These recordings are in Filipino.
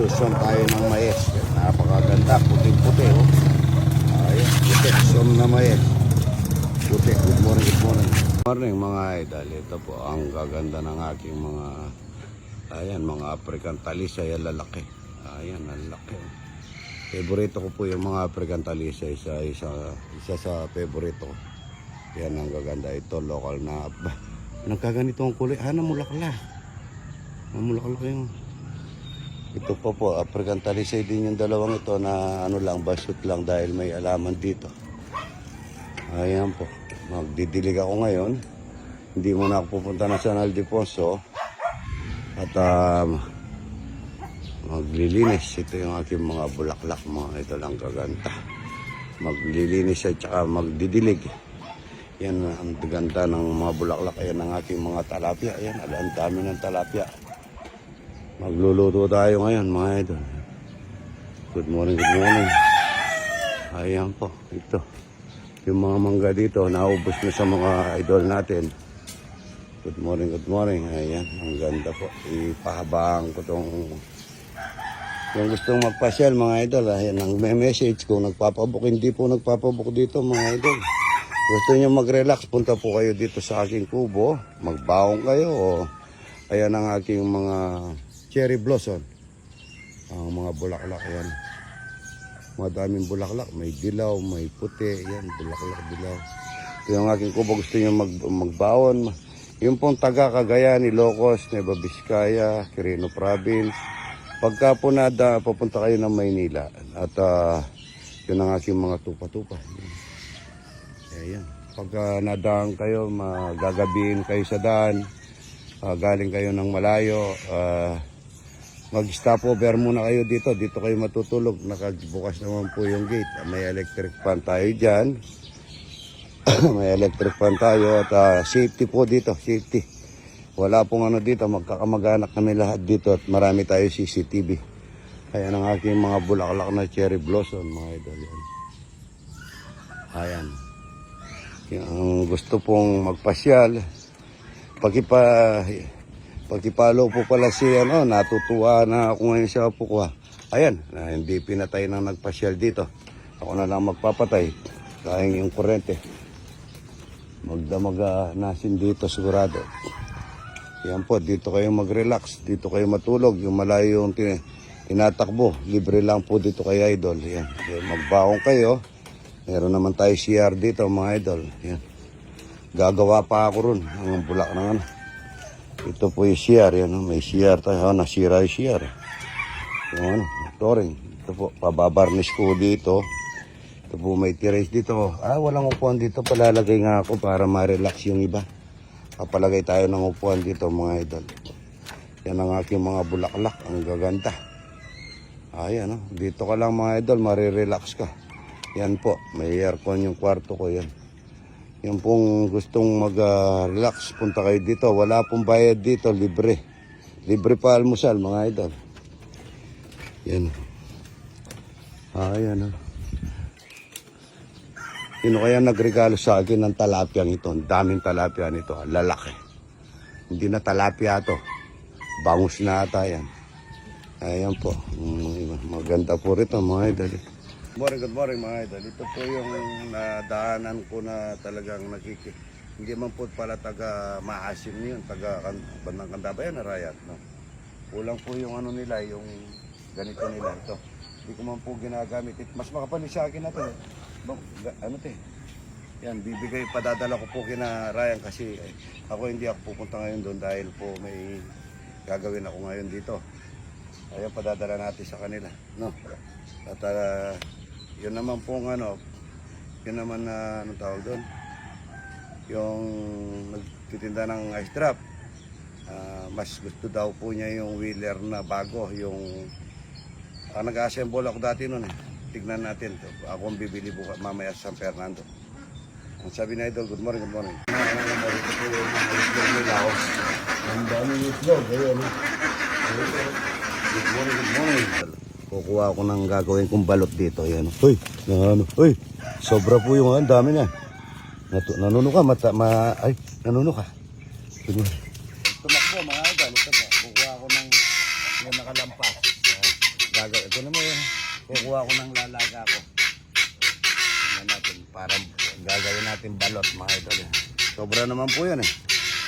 magsusom tayo ng mais. Napakaganda, puting-puti oh. Ayun, puti, na mais. Puti, good morning, good morning. Good morning mga idol. Ito po ang gaganda ng aking mga ayan, mga African talisay lalaki. Ayan, ang laki. oh. Favorito ko po yung mga African talisay isa, isa, isa sa favorito ko. Ang gaganda ito, local na. Nagkaganito ang kulay. Ah, namulakla. Namulakla yung ito po po, African talisay din yung dalawang ito na ano lang, basut lang dahil may alaman dito. Ayan po. Magdidilig ako ngayon. Hindi muna ako pupunta na San Aldefonso. At um, maglilinis. Ito yung aking mga bulaklak, mga ito lang gaganda. Maglilinis at saka magdidilig. Yan ang ganda ng mga bulaklak. Ayan ang aking mga talapia. Ayan, ang dami ng talapia. Magluluto tayo ngayon, mga idol. Good morning, good morning. Ayan po, ito. Yung mga mangga dito, naubos na sa mga idol natin. Good morning, good morning. Ayan, ang ganda po. Ipahabaan ko tong... Kung gustong magpasyal, mga idol, ayan ang may message kung nagpapabook. Hindi po nagpapabook dito, mga idol. Gusto niyo mag-relax, punta po kayo dito sa aking kubo. Magbaong kayo ayan ang aking mga cherry blossom. Ang mga bulaklak yan. Madaming bulaklak. May dilaw, may puti. Yan, bulaklak, dilaw. Ito yung aking kubo. Gusto niyo mag, magbaon. Yung pong taga Cagayan, Ilocos, Nueva Vizcaya, Quirino Province. Pagka po nada, papunta kayo ng Maynila. At ah, yun ang aking mga tupa-tupa. Yan. Ayan. Pagka nadaan kayo, magagabihin kayo sa daan, ah, galing kayo ng malayo, ah, mag-stopover muna kayo dito. Dito kayo matutulog. Nakabukas naman po yung gate. May electric fan tayo dyan. May electric fan tayo at ah, safety po dito. Safety. Wala pong ano dito. Magkakamag-anak kami lahat dito at marami tayo CCTV. Ayan ang aking mga bulaklak na cherry blossom, mga idol. Yan. Ayan. Yung gusto pong magpasyal, pagkipa, pagkipalo po pala si ano, natutuwa na ako ngayon sa apo ko. Ayan, na hindi pinatay ng nagpasyal dito. Ako na lang magpapatay. Dahil yung kurente. Magdamaga nasin dito sigurado. Yan po, dito kayo mag-relax. Dito kayo matulog. Yung malayo yung tin- tinatakbo. Libre lang po dito kay Idol. Yan. Kaya Magbaong kayo. Meron naman tayo CR dito mga idol. Yan. Gagawa pa ako ron. Ang bulak ng ano. Ito po yung CR. Yan, may CR tayo. Oh, nasira yung CR. Ano, flooring. Ito po, pababarnish ko dito. Ito po may terrace dito. Ah, walang upuan dito. Palalagay nga ako para ma-relax yung iba. Papalagay tayo ng upuan dito mga idol. Yan ang aking mga bulaklak. Ang gaganda. Ayan, oh. dito ka lang mga idol, marirelax ka. Yan po, may aircon yung kwarto ko yan. Yung pong gustong mag-relax, punta kayo dito. Wala pong bayad dito, libre. Libre pa almusal, mga idol. Yan. Ah, yan. Oh. Sino kaya nagregalo sa akin ng talapyang ito? Ang daming talapya nito. Ang Lalaki. Hindi na talapya to. Bangus na ata yan. Ayan po. Mm, Maganda po rito mga idol. Morning, good morning mga idol. Ito po yung nadaanan ko na talagang nakiki... Hindi man po pala taga maasim yun, taga kan, bandang Kandabayan na Rayat. No? Kulang po yung ano nila, yung ganito nila. Ito. Hindi ko man po ginagamit. It, mas makapalis sa akin na to. eh. Ano te? Yan, bibigay, padadala ko po kina Ryan kasi eh, ako hindi ako pupunta ngayon doon dahil po may gagawin ako ngayon dito. Ayan, padadala natin sa kanila. No? At ah, yun naman pong ano, yun naman na, anong tawag doon? Yung nagtitinda ng ice drop. Ah, mas gusto daw po niya yung wheeler na bago, yung ah, nag-assemble ako dati noon eh. Tignan natin. Ako ang bibili buka mamaya sa San Fernando. Ang sabi na idol, good morning, good morning. Oh. Good morning, good morning. Kukuha ako ng gagawin kong balot dito. Yan. Hoy, na ano? Hoy, sobra po yung ang dami na. Natu nanuno ka, mata, ma, ay, nanuno ka. Morning. Tumakbo mga idol. Ito kukuha ako ng yung nakalampas. gagawin. Ito naman yun. Kukuha ko ng lalaga ko. Tingnan natin. Parang gagawin natin balot mga idol. Sobra naman po yan eh.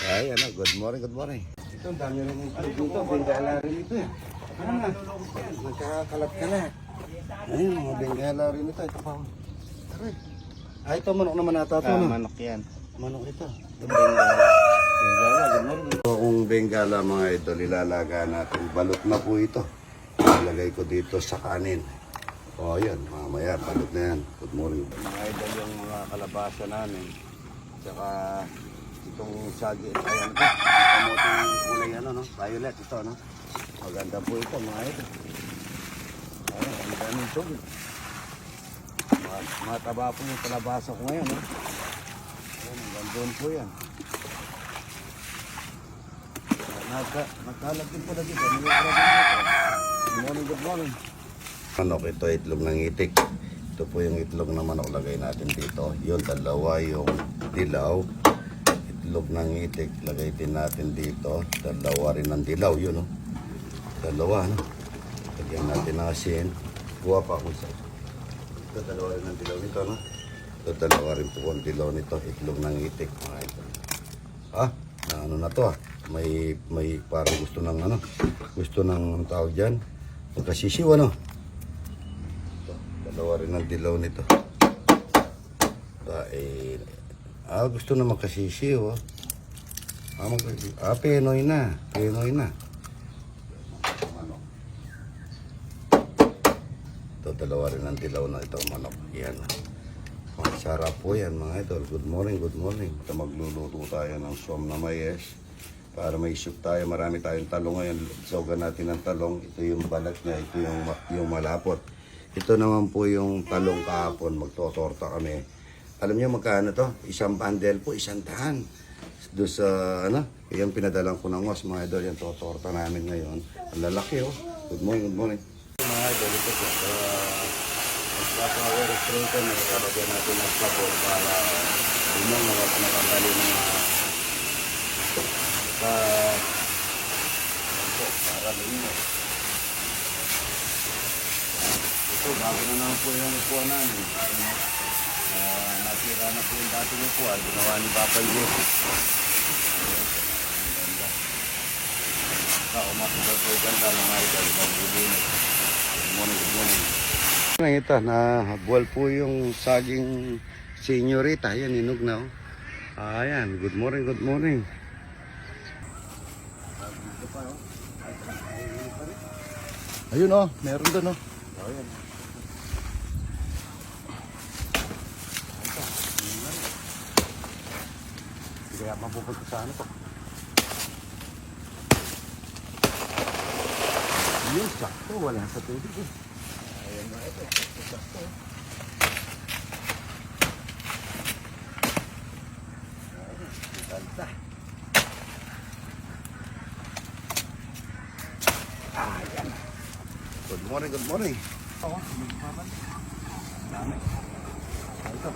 Ay, ano, good morning, good morning. Ito, dami rin yung dito. Bengala rin ito eh. Ano na? Nagkakalat-kalat. Ayun, mga bengala rin ito. Ito pa. Aray. Ah, ito manok naman ata ito. no? manok yan. Manok ito. Bengala. Bengala, good morning. Ito kung bengala mga idol, ilalaga natin. Balot na po ito. Ilagay ko dito sa kanin. O, yan. Mamaya, balot na yan. Good morning. Mga idol yung mga kalabasa namin. Tsaka itong sagi. Ayan ito. Kamuting kulay ano, no? Violet ito, no? Maganda po ito, mga idol. Ayan, ang daming tubig. Ma- Mataba po yung kalabasa ko ngayon, no? Ayan, hanggang doon po yan. Nagka, nagkalat din po na dito. Good morning, good morning. Manok, ito itlog ng itik. Ito po yung itlog na manok lagay natin dito. Yun, dalawa yung dilaw. Itlog ng itik, lagay din natin dito. Dalawa rin ng dilaw, yun oh. Dalawa, no? Lagyan natin ng asin. Kuha pa ako sa... Ito, dalawa rin ng dilaw nito, no? Ito, dalawa rin po ang dilaw nito. Itlog ng itik, mga ito. Ah, na ano na to ah. May may parang gusto ng ano, gusto ng tawag diyan. Magkasisiw ano. Ito, dalawa rin ang dilaw nito. Ah, eh, ah, gusto na magkasisiw ah. Ah, mag ah, penoy na. Penoy na. Manok. Ito, dalawa rin ang dilaw na ito, manok. Yan. Masarap po yan mga idol. Good morning, good morning. Ito magluluto tayo ng suwam na mayes. Para may soup tayo. Marami tayong talong ngayon. Saugan natin ng talong. Ito yung balat niya. Ito yung, yung malapot. Ito naman po yung talong kahapon. Magtotorta kami. Alam niyo magkano to? Isang bundle po, isang daan. Doon sa, ano, yung pinadalang ko ng was, mga idol, yung totorta namin ngayon. Ang lalaki, oh. Good morning, good morning. Mga idol, ito po. Magpapower restraint ko, nagkalagyan natin ng sabon para lumang na nakatanggalin ng mga sa para luminos. Ito, bago na naman po yung upuan namin. Uh, natira na po yung dating upuan. Ginawa ni Papa ganda. Sa umasugal po yung ganda ng idol. Maglilinis. Good morning, good morning. Ito, na buwal po yung saging senyorita. Ayan, inog na. Oh. Ayan, good morning, good morning. Ayun oh, meron doon oh. Hindi kaya mapupunta sa ano to. Yun, sakto. Wala sa tubig eh. Ayan na ito. Sakto, sakto. Ganda. Ayan. Good morning, good morning. Oo, Dami. Ah, Ito,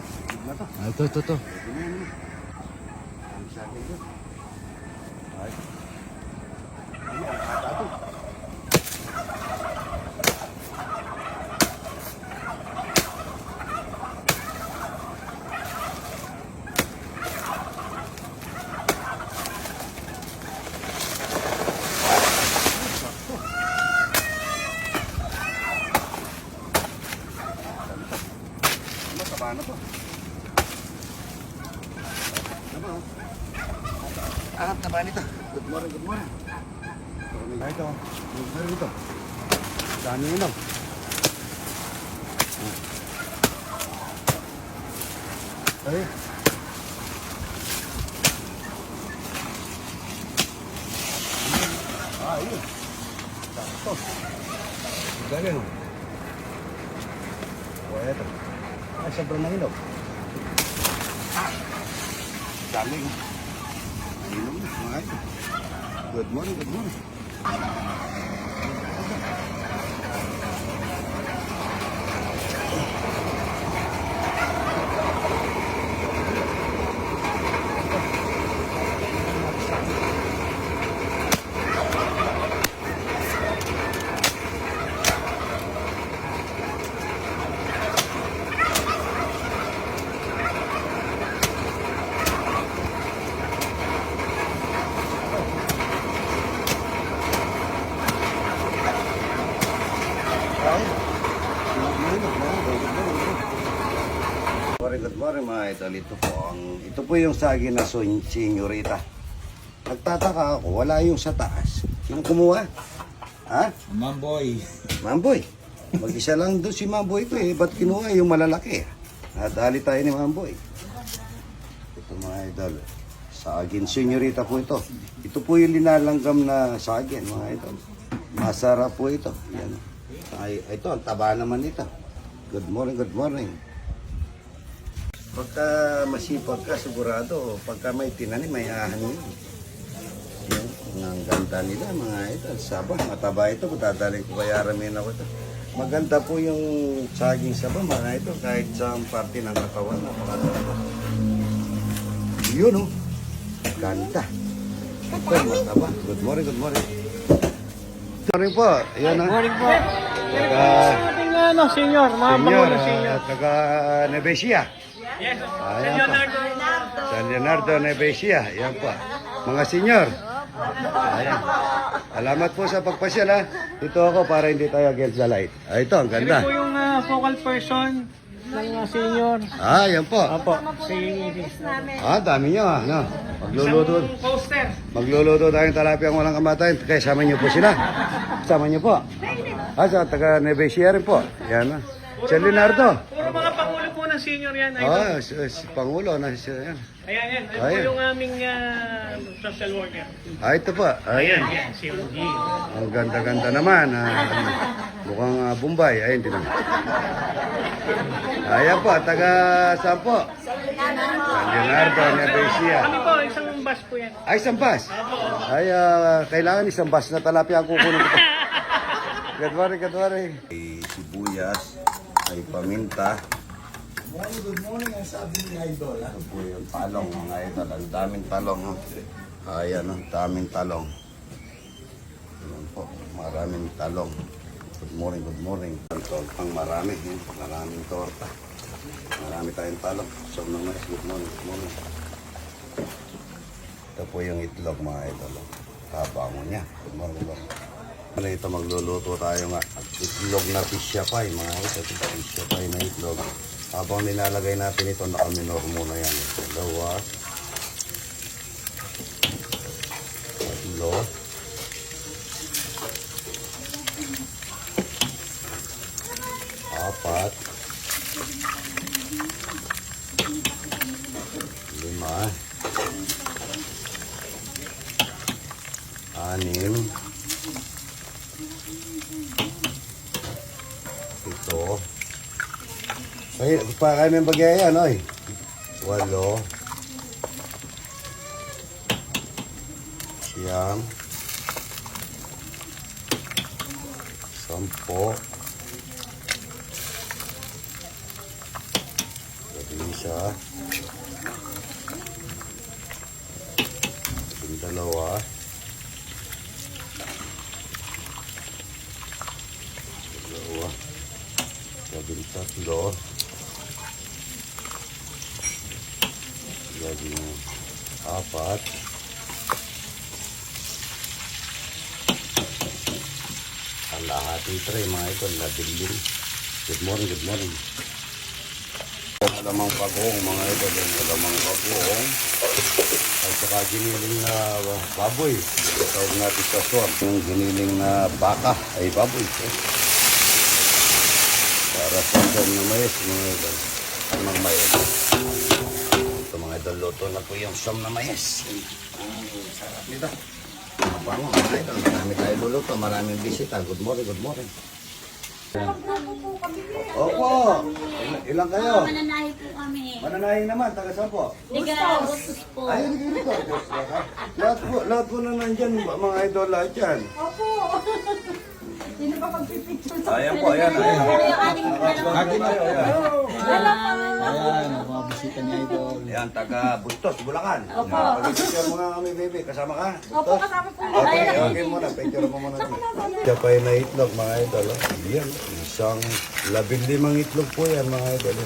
na to. Ito, ito, ito. Na yun. Ang sabi ko. Ay. Ano, ang. Ano, taba na to. Ano? Ah, taba nito. Good morning, good morning. Ay, ito. Good morning ito. Dami yun Ay. Ah, yun. Sakto. Galing. O, eto. Ay, sobrang nahinog. Dami. Inom na, mga idol. Good morning, good morning mga idol. Ito po, ang, ito po yung sagi na senyorita. Nagtataka ako, wala yung sa taas. Sino kumuha? Ha? Mamboy. Mamboy. Mag-isa lang doon si Mamboy ko eh. Ba't kinuha yung malalaki? Nadali tayo ni Mamboy. Ito mga idol. Sagin senyorita po ito. Ito po yung linalanggam na sagin mga idol. Masarap po ito. Yan. Ay, ito, ang taba naman ito. Good morning, good morning. Pagka masipag ka, sigurado, pagka may tinanim, may ahanin. Yan, ang ganda nila mga idol. Saba, mataba ito. Dadalhin ko kaya ramin ako ito. Maganda po yung saging saba mga ito kahit sa parte ng katawan. Yun oh. Ganda. Ito, mataba. Good morning, good morning. Good morning po. Yan ah. Morning po. Taga, ano, senior, mga senior, pangulo senior. ah, taga Nevesia. Yes, Ayan po. Nardo. San Leonardo Nevesia. Yan po. Mga senior. Ayan. Salamat po sa pagpasyal ha. Ito ako para hindi tayo against the light. Ah, ito, ang ganda. po yung ah, focal person ng ah, senior. Ah, yan po. Apo, si Ah, dami nyo ha. No? Magluluto. isang poster. Magluluto tayong talapiyang walang kamatayan. Kaya sama niyo po sila. Sama niyo po. Ah, sa taga Nevesia rin po. Yan na. San Leonardo. Puro mga ng senior yan. Idol. Ah, si, si Pangulo. Na, si, yan. Ayan, yan. Ito po Ayan. yung aming ah, social worker. Ah, ito po. Ayan. Ayan, yan. Si Rudy. Ang ganda-ganda naman. Ah, mukhang ah, Bombay. Ayun, tinan. Ayan po, taga saan po? San Leonardo, Nevesia. Kami po, isang bus po yan. Ay, isang bus. Ay, ah, kailangan isang bus na talapia ang kukunin ko. good morning, good morning. Ay, sibuyas, ay paminta. Morning, good morning. Ang sabi ni Idol. Ito po yung talong, mga idol. Ang daming talong. oh. Ayan, ang daming talong. Ayan po, maraming talong. Good morning, good morning. Ang tortang marami. eh. Maraming torta. Marami tayong talong. So, naman, good morning, good morning. Ito po yung itlog mga idol. Kabango niya. Good morning, good morning. Ano ito magluluto tayo nga. Itlog na pisya pie mga ito. Pisya pie na itlog. Habang nilalagay natin ito, nakaminor muna yan. Dalawa. Tatlo. Apat. Lima. anim, ay, pa kami bagay ano eh, walo, siyam, sampo, isa, yung dalawa, dalawa, labing tatlo, labing apat, ang lahating tray mga ito, labing lim. Good morning, good morning. Alamang pagong mga ito, alamang pagong. At saka giniling na baboy. Ito tawag natin sa swamp. Yung giniling na baka ay baboy. Eh. Para sa na mayas, mga idol. Ito mga idol, luto na po yung swam na mayas. Ang sarap nito. Mabango mga idol. Marami tayo luluto. Maraming bisita. Good morning, good morning. Opo. Ilan, ilan kayo? Mananahi po kami. Mananahin naman. Taga saan po? Liga, utos po. Ayun, ko, ha? Lahat po, lahat po na nandyan, mga idol lahat yan. Sino ba pagpipicture sa Ayan po, ayan, ayan. Ano? Akin na, ayan. Ayan, ang mga bisita ni Idol. Ayan, taga Bustos, Bulacan. Opo. Pag-picture mo nga kami, baby. Kasama ka? Opo, kasama po. Okay, okay muna. Picture mo muna kami. Siya pa na itlog, mga idol. oh. Yan, isang labing limang itlog po yan, mga idol.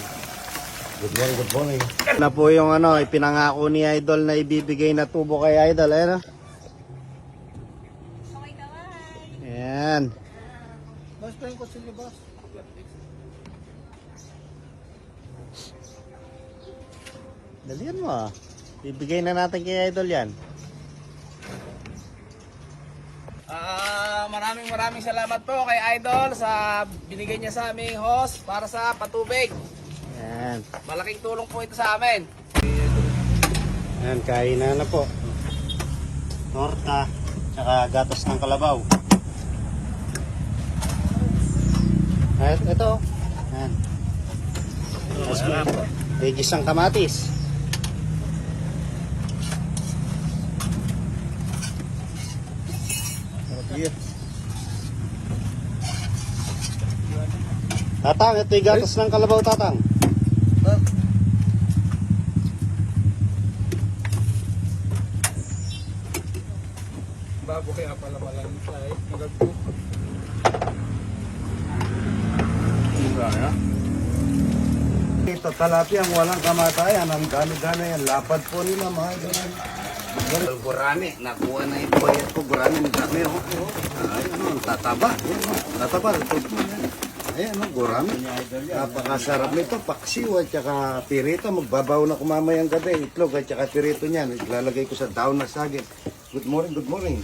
Good morning, good morning. Na po yung ano, ipinangako ni Idol na ibibigay na tubo kay Idol, ayun oh. Ayan. Yung kotse niyo, boss. Dalian mo ah. Bibigay na natin kay Idol yan. Ah, maraming maraming salamat po kay Idol sa binigay niya sa aming host para sa patubig. Yan. Malaking tulong po ito sa amin. Yan, kainan na po. Torta, tsaka gatas ng kalabaw. At ito, yan. Tapos may kamatis. Tatang, ito yung gatas ng kalabaw, tatang. Babo kaya pala malang tayo. Magagpo. Ito talapia ang walang kamatayan. Ang gano-gano yan. Lapad po nila mga. Well, gurami. Nakuha na yung bayat ko. Gurami. Ang dami. Oh. Ayun, oh, tataba. Oh, tataba. Ito, Ayan, oh, gurami. Napakasarap nito. Paksiw at saka pirito. Magbabaw na kumamayang gabi. Itlog at saka pirito niyan. Ilalagay ko sa daon na saging. Good morning, good morning.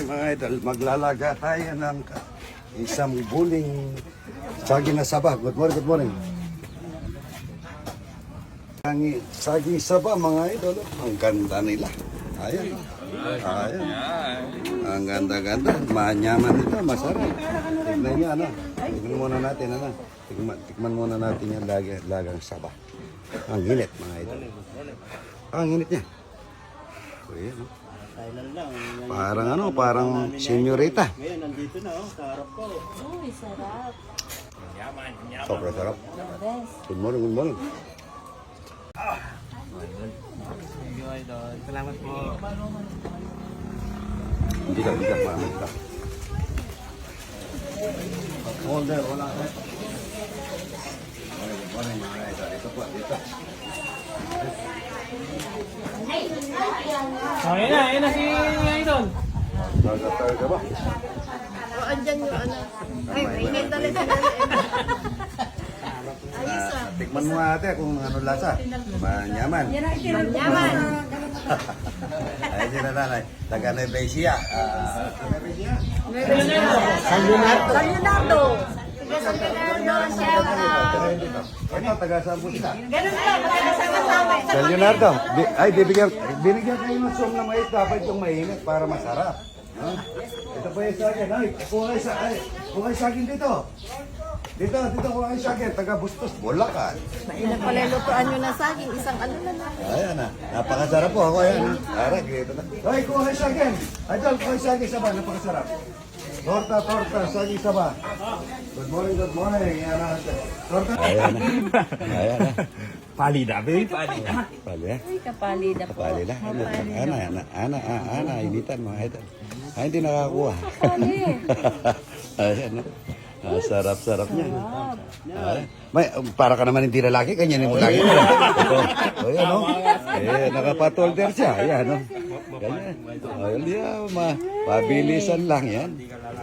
Morning mga idol. Maglalaga tayo ng isang buling saging na saba. Good morning, good morning. Ang saging saba mga idol. Ang ganda nila. Ayan. Ayan. Ang ganda-ganda. Manyaman nito. Masarap. Tignan niyo ano. Tignan muna natin ano. Tikman, tikman muna natin yung laga, lagang saba. Ang init mga idol. Ang init niya. Ayan. oh. Thailand lang. Parang ano, parang senyorita. Ngayon, nandito na oh, sa harap ko. Uy, sarap. Sobrang sarap. The best. Good morning, good morning. Thank you, Idol. Salamat po. Hindi ka, hindi ka. Hindi ka. Holder, wala ka. Good morning, mga idol. Dito po, dito. Oh, yan na, yan na si Idol. Taga-taga ka ba? O, andyan yung ano. Ay, ingay talaga. Ah, tikman mo ate kung ano lasa. Manyaman. Yaman. Ayun yun na nanay. Taga Nueva Ecija. Ah, Nueva Ecija? San Leonardo. San Leonardo. Ganun lang. Magkakasama-sama. San Leonardo. Bi- ay, bibigyan, binigyan kayo ng sum na mais. Dapat itong mainit para masarap. Ha? Ito po yung sagin. Ay, kuha kayo sa, ay, kuha kayo sagin dito. Dito, dito kuha kayo sagin. Taga Bustos, Bulacan. Mainit pala yung lutuan nyo na saging. Isang ano na lang. Ayan na. Napakasarap po. Ako ayan. Tara, dito na. Ay, kuha kayo sagin. Idol, kuha kayo sagin saba. Napakasarap. Torta, torta, saging saba. Good morning, good morning. Ayan na. Torta. Ayan na. Ayan na. Pali na, babe. Pali, ha? Ay, kapalida po. Kapali na. Ano, ana, ana, ana, ana, ana, initan idol. Ay, hindi nakakuha. Kapali. Ayan, no? Ah, sarap-sarap niya. Ay, may, para ka naman hindi lalaki, ganyan mo lagi. O, ayan, no? Eh, nakapatolder siya. Ayan, no? Ganyan. Ayun, yeah, ma, pabilisan lang yan.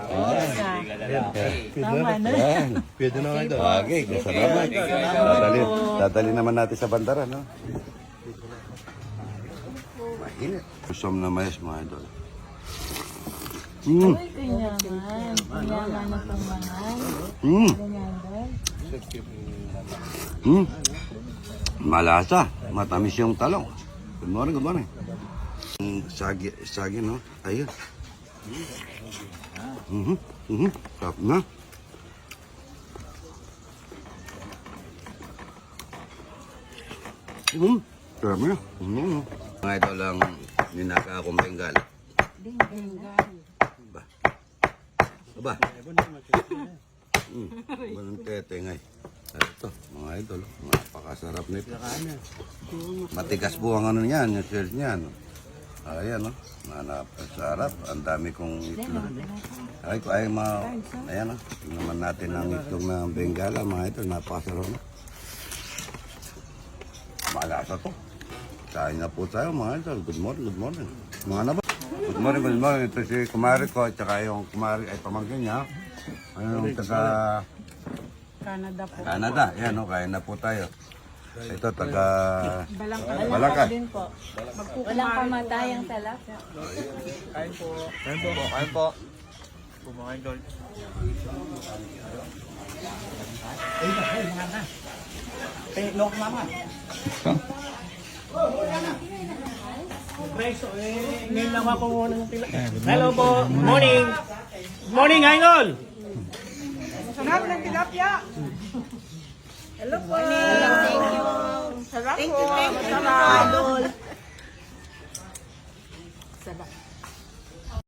Ayan. Tama na. Ayan. Pwede na kayo. Okay, salamat. Dadali, dadali naman natin sa bandara, no? Mainit. Gusom na mais, mga idol. Mm. Uy, kanyaman. Kanyaman na pamahan. Mm. Mm. Malasa. Matamis yung talong. Good morning, good morning. Mm, Sagi, sagi, no? Ayun. Mhm. Mhm. Sarap na. Mhm. Sarap na. Mhm. Mga ito lang ninaka akong benggal. Ba? Ba? Mm. Walang tetengay. Ito, mga idol, napakasarap nito. Matigas po ang ano niyan, yung shells niyan. Ayan, no? Napasarap. Ang dami kong itlog. Ay, ko ay mga, ayan na. Tingnan naman natin ang itlog ng Bengala, mga ito, napakasarap na. Malasa to. Kain na po tayo, mga ito. Good morning, good morning. Mga na ba? Good morning, good morning. Ito si kumari ko, at saka yung kumari ay pamangkin niya. Ano yung taga Canada po. Canada. Yan, no, kain na po tayo. Ito, taga Balangkas. Walang kamatayang talapia. Kain po. Kain po. Kumain idol. Eh, lok naman. Ngayon lang ako muna ng pila. Hello po. Morning. Morning, Idol. Sarap ng tilapia. Hello po. Thank you. Sarap po. Sarap. Idol. Sarap.